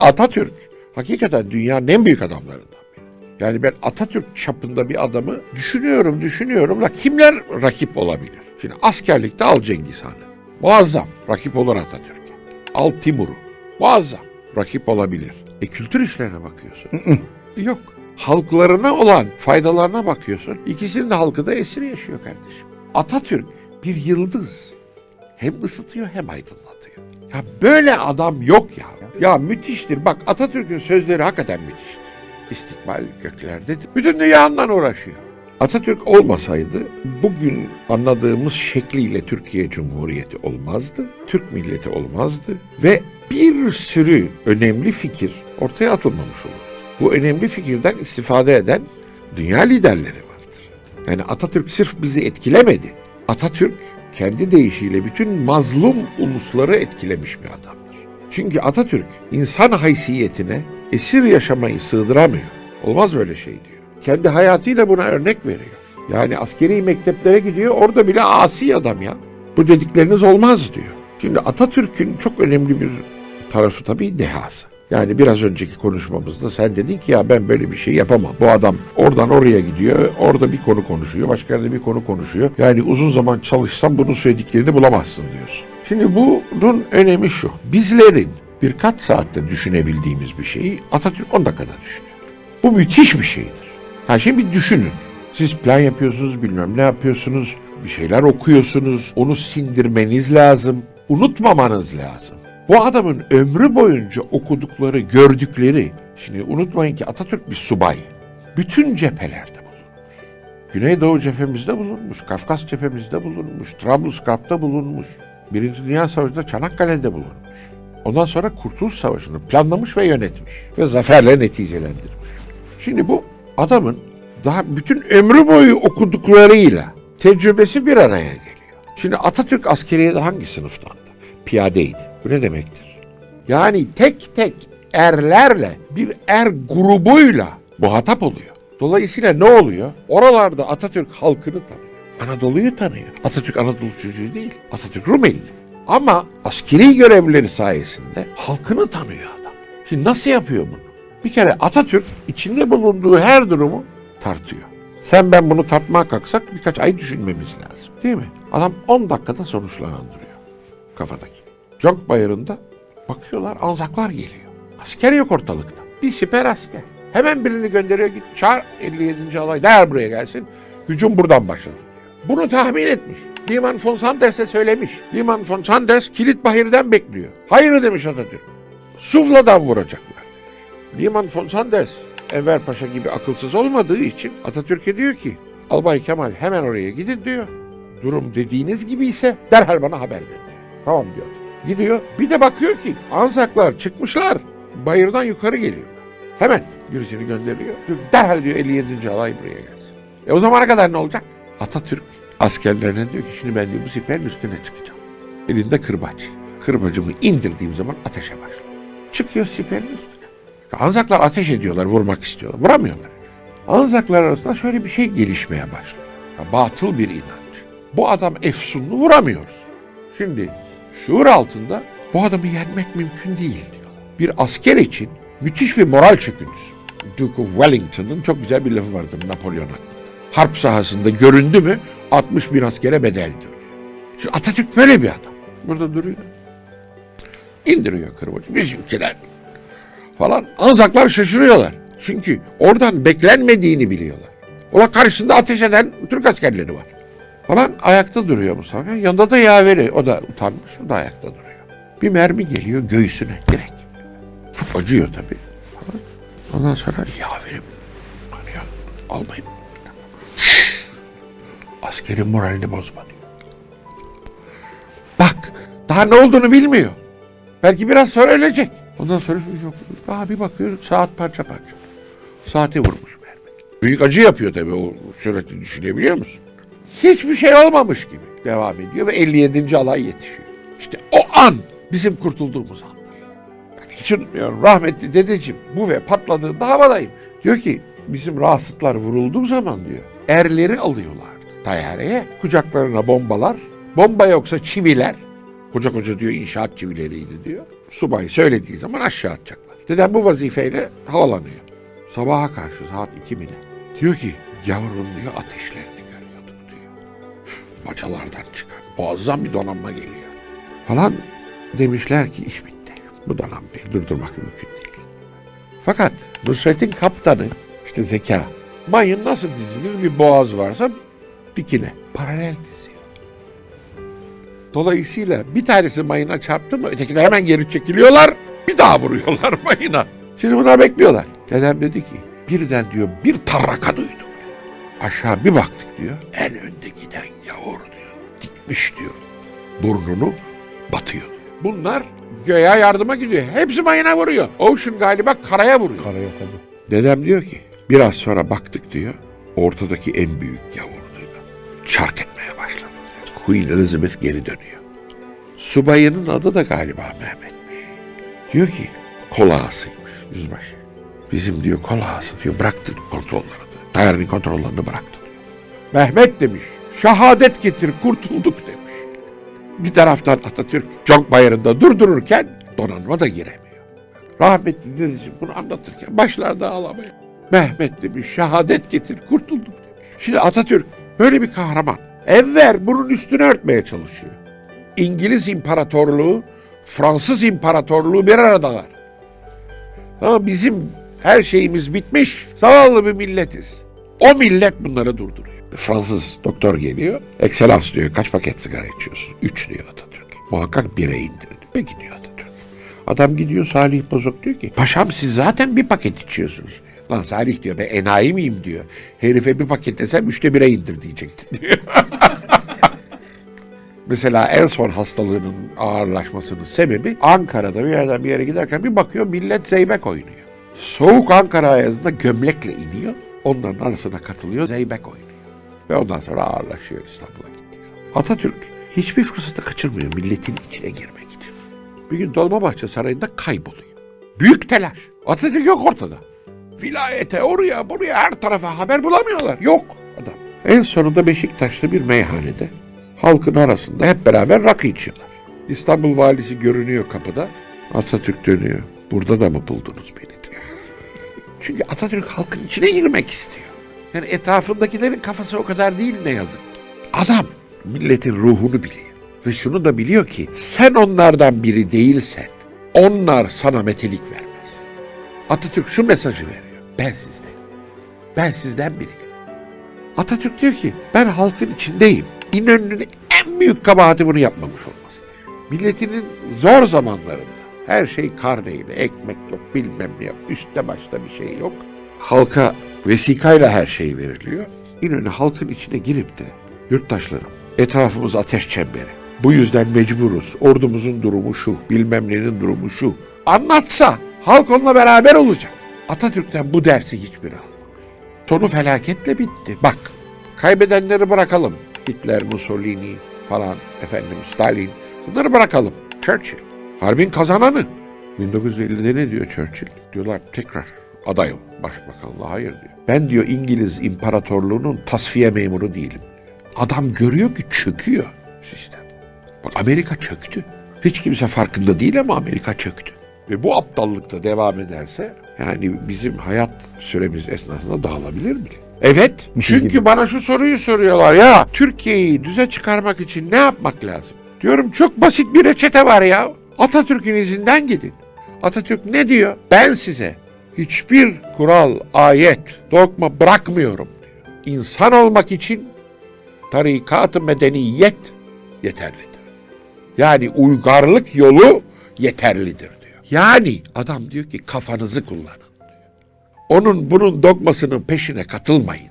Atatürk hakikaten dünyanın en büyük adamlarından biri. Yani ben Atatürk çapında bir adamı düşünüyorum, düşünüyorum da kimler rakip olabilir? Şimdi askerlikte al Cengiz Han'ı. Muazzam rakip olur Atatürk'e. Al Timur'u. Muazzam rakip olabilir. E kültür işlerine bakıyorsun. Yok. Halklarına olan faydalarına bakıyorsun. İkisinin de halkı da esir yaşıyor kardeşim. Atatürk bir yıldız. Hem ısıtıyor hem aydınlatıyor. Ya böyle adam yok ya. Ya müthiştir. Bak Atatürk'ün sözleri hakikaten müthiştir. İstikbal göklerdedir. Bütün dünya ondan uğraşıyor. Atatürk olmasaydı bugün anladığımız şekliyle Türkiye Cumhuriyeti olmazdı. Türk milleti olmazdı ve bir sürü önemli fikir ortaya atılmamış olurdu. Bu önemli fikirden istifade eden dünya liderleri vardır. Yani Atatürk sırf bizi etkilemedi. Atatürk kendi deyişiyle bütün mazlum ulusları etkilemiş bir adamdır. Çünkü Atatürk insan haysiyetine esir yaşamayı sığdıramıyor. Olmaz böyle şey diyor. Kendi hayatıyla buna örnek veriyor. Yani askeri mekteplere gidiyor orada bile asi adam ya. Bu dedikleriniz olmaz diyor. Şimdi Atatürk'ün çok önemli bir tarafı tabii dehası. Yani biraz önceki konuşmamızda sen dedin ki ya ben böyle bir şey yapamam. Bu adam oradan oraya gidiyor, orada bir konu konuşuyor, başka yerde bir konu konuşuyor. Yani uzun zaman çalışsam bunun söylediklerini bulamazsın diyorsun. Şimdi bunun önemi şu. Bizlerin birkaç saatte düşünebildiğimiz bir şeyi Atatürk 10 dakikada düşünüyor. Bu müthiş bir şeydir. Ha şimdi bir düşünün. Siz plan yapıyorsunuz, bilmem ne yapıyorsunuz, bir şeyler okuyorsunuz, onu sindirmeniz lazım, unutmamanız lazım. Bu adamın ömrü boyunca okudukları, gördükleri, şimdi unutmayın ki Atatürk bir subay. Bütün cephelerde bulunmuş. Güneydoğu cephemizde bulunmuş, Kafkas cephemizde bulunmuş, Trablusgarp'ta bulunmuş. Birinci Dünya Savaşı'nda Çanakkale'de bulunmuş. Ondan sonra Kurtuluş Savaşı'nı planlamış ve yönetmiş ve zaferle neticelendirmiş. Şimdi bu adamın daha bütün ömrü boyu okuduklarıyla tecrübesi bir araya geliyor. Şimdi Atatürk askeriyede hangi sınıftandı? Piyadeydi. Bu ne demektir? Yani tek tek erlerle bir er grubuyla muhatap oluyor. Dolayısıyla ne oluyor? Oralarda Atatürk halkını tanıyor. Anadolu'yu tanıyor. Atatürk Anadolu çocuğu değil. Atatürk Rumeli. Ama askeri görevleri sayesinde halkını tanıyor adam. Şimdi nasıl yapıyor bunu? Bir kere Atatürk içinde bulunduğu her durumu tartıyor. Sen ben bunu tartmaya kalksak birkaç ay düşünmemiz lazım. Değil mi? Adam 10 dakikada sonuçlandırıyor kafadaki. Conk Bayırı'nda bakıyorlar anzaklar geliyor. Asker yok ortalıkta. Bir siper asker. Hemen birini gönderiyor git çağır 57. alay der buraya gelsin. Hücum buradan başladı. diyor. Bunu tahmin etmiş. Liman von Sanders'e söylemiş. Liman von Sanders Kilit Bahir'den bekliyor. Hayır demiş Atatürk. Sufla'dan vuracaklar. Liman von Sanders Enver Paşa gibi akılsız olmadığı için Atatürk'e diyor ki Albay Kemal hemen oraya gidin diyor. Durum dediğiniz gibi ise derhal bana haber verin. Tamam diyor. Gidiyor. Bir de bakıyor ki Anzaklar çıkmışlar. Bayırdan yukarı geliyorlar. Hemen birisini gönderiyor. Derhal diyor 57. alay buraya gelsin. E o zamana kadar ne olacak? Atatürk askerlerine diyor ki şimdi ben diyor bu siperin üstüne çıkacağım. Elinde kırbaç. Kırbacımı indirdiğim zaman ateşe başlıyor. Çıkıyor siperin üstüne. Anzaklar ateş ediyorlar, vurmak istiyorlar. Vuramıyorlar. Anzaklar arasında şöyle bir şey gelişmeye başlıyor. Batıl bir inanç. Bu adam efsunlu vuramıyoruz. Şimdi şuur altında bu adamı yenmek mümkün değil diyor. Bir asker için müthiş bir moral çöküntüsü. Duke of Wellington'ın çok güzel bir lafı vardır Napolyon hakkında. Harp sahasında göründü mü 60 bin askere bedeldir. Şimdi Atatürk böyle bir adam. Burada duruyor. İndiriyor kırbacı. Bizimkiler falan. Anzaklar şaşırıyorlar. Çünkü oradan beklenmediğini biliyorlar. Ola karşısında ateş eden Türk askerleri var. Falan ayakta duruyor Mustafa. Yanında da yaveri. O da utanmış. O da ayakta duruyor. Bir mermi geliyor göğsüne direkt. Acıyor tabii. Falan. Ondan sonra yaverim. Arıyor. Albayım. Şşş! Askerin moralini bozma. Bak daha ne olduğunu bilmiyor. Belki biraz sonra ölecek. Ondan sonra yok. Daha bir bakıyor saat parça parça. Saati vurmuş mermi. Büyük acı yapıyor tabii o sürati düşünebiliyor musun? Hiçbir şey olmamış gibi devam ediyor ve 57. alay yetişiyor. İşte o an bizim kurtulduğumuz andır. Yani hiç unutmuyorum rahmetli dedeciğim bu ve patladığında havadaymış. Diyor ki bizim rahatsızlar vurulduğu zaman diyor erleri alıyorlardı tayyareye. Kucaklarına bombalar. Bomba yoksa çiviler. Koca koca diyor inşaat çivileriydi diyor. Subay söylediği zaman aşağı atacaklar. Dedem bu vazifeyle havalanıyor. Sabaha karşı saat iki mi ne? Diyor ki gavurun diyor ateşlerini. Bacalardan çıkan muazzam bir donanma geliyor. Falan demişler ki iş bitti. Bu donanmayı durdurmak mümkün değil. Fakat Nusret'in kaptanı işte zeka. Mayın nasıl dizilir? Bir boğaz varsa dikine. Paralel diziyor. Dolayısıyla bir tanesi mayına çarptı mı ötekiler hemen geri çekiliyorlar. Bir daha vuruyorlar mayına. Şimdi bunlar bekliyorlar. Dedem dedi ki birden diyor bir tarraka duydum. Aşağı bir baktık diyor. En önde giden yavur diyor. Dikmiş diyor. Burnunu batıyor. Bunlar göğe yardıma gidiyor. Hepsi mayına vuruyor. Ocean galiba karaya vuruyor. Karaya tabii. Dedem diyor ki biraz sonra baktık diyor. Ortadaki en büyük yavur diyor. Çark etmeye başladı. Queen Elizabeth geri dönüyor. Subayının adı da galiba Mehmet'miş. Diyor ki kol ağasıymış yüzbaşı. Bizim diyor kol ağası diyor bıraktı kontrollerini. Dayarının kontrollerini bıraktı. Mehmet demiş şehadet getir kurtulduk demiş. Bir taraftan Atatürk Conk Bayırı'nda durdururken donanma da giremiyor. Rahmetli dedeciğim bunu anlatırken başlarda ağlamaya. Mehmet demiş şehadet getir kurtulduk demiş. Şimdi Atatürk böyle bir kahraman. Evver bunun üstünü örtmeye çalışıyor. İngiliz İmparatorluğu, Fransız İmparatorluğu bir aradalar. Ama bizim her şeyimiz bitmiş. Zavallı bir milletiz. O millet bunları durduruyor. Fransız doktor geliyor. Excellence diyor. Kaç paket sigara içiyorsun? Üç diyor Atatürk. Muhakkak bire indirin. Peki diyor Atatürk. Adam gidiyor Salih Bozok diyor ki paşam siz zaten bir paket içiyorsunuz diyor. Lan Salih diyor ben enayi miyim diyor. Herife bir paket desem üçte bire indir diyecektin diyor. Mesela en son hastalığının ağırlaşmasının sebebi Ankara'da bir yerden bir yere giderken bir bakıyor millet zeybek oynuyor. Soğuk Ankara ayazında gömlekle iniyor. Onların arasına katılıyor zeybek oynuyor. Ve ondan sonra ağırlaşıyor İstanbul'a gittiği zaman. Atatürk hiçbir fırsatı kaçırmıyor milletin içine girmek için. Bir gün Dolmabahçe Sarayı'nda kayboluyor. Büyük telaş. Atatürk yok ortada. Vilayete oraya buraya her tarafa haber bulamıyorlar. Yok adam. En sonunda Beşiktaş'ta bir meyhanede halkın arasında hep beraber rakı içiyorlar. İstanbul valisi görünüyor kapıda. Atatürk dönüyor. Burada da mı buldunuz beni. Çünkü Atatürk halkın içine girmek istiyor. Yani etrafındakilerin kafası o kadar değil ne yazık ki. Adam milletin ruhunu biliyor. Ve şunu da biliyor ki sen onlardan biri değilsen onlar sana metelik vermez. Atatürk şu mesajı veriyor. Ben sizden. Ben sizden biriyim. Atatürk diyor ki ben halkın içindeyim. İnönü'nün en büyük kabahati bunu yapmamış olmasıdır. Milletinin zor zamanlarında her şey kar değil, ekmek yok, bilmem ne yok, üstte başta bir şey yok. Halka vesikayla her şey veriliyor. İnönü halkın içine girip de yurttaşlarım etrafımız ateş çemberi. Bu yüzden mecburuz. Ordumuzun durumu şu, bilmem nenin durumu şu. Anlatsa halk onunla beraber olacak. Atatürk'ten bu dersi hiçbir almamış. Sonu felaketle bitti. Bak kaybedenleri bırakalım. Hitler, Mussolini falan efendim Stalin bunları bırakalım. Churchill harbin kazananı. 1950'de ne diyor Churchill? Diyorlar tekrar adayım başbakanlığa hayır diyor. Ben diyor İngiliz İmparatorluğu'nun tasfiye memuru değilim. Adam görüyor ki çöküyor sistem. Bak Amerika çöktü. Hiç kimse farkında değil ama Amerika çöktü. Ve bu aptallıkta devam ederse yani bizim hayat süremiz esnasında dağılabilir mi? Evet. Çünkü gibi. bana şu soruyu soruyorlar ya. Türkiye'yi düze çıkarmak için ne yapmak lazım? Diyorum çok basit bir reçete var ya. Atatürk'ün izinden gidin. Atatürk ne diyor? Ben size hiçbir kural, ayet, dogma bırakmıyorum diyor. İnsan olmak için tarikat-ı medeniyet yeterlidir. Yani uygarlık yolu yeterlidir diyor. Yani adam diyor ki kafanızı kullanın diyor. Onun bunun dogmasının peşine katılmayın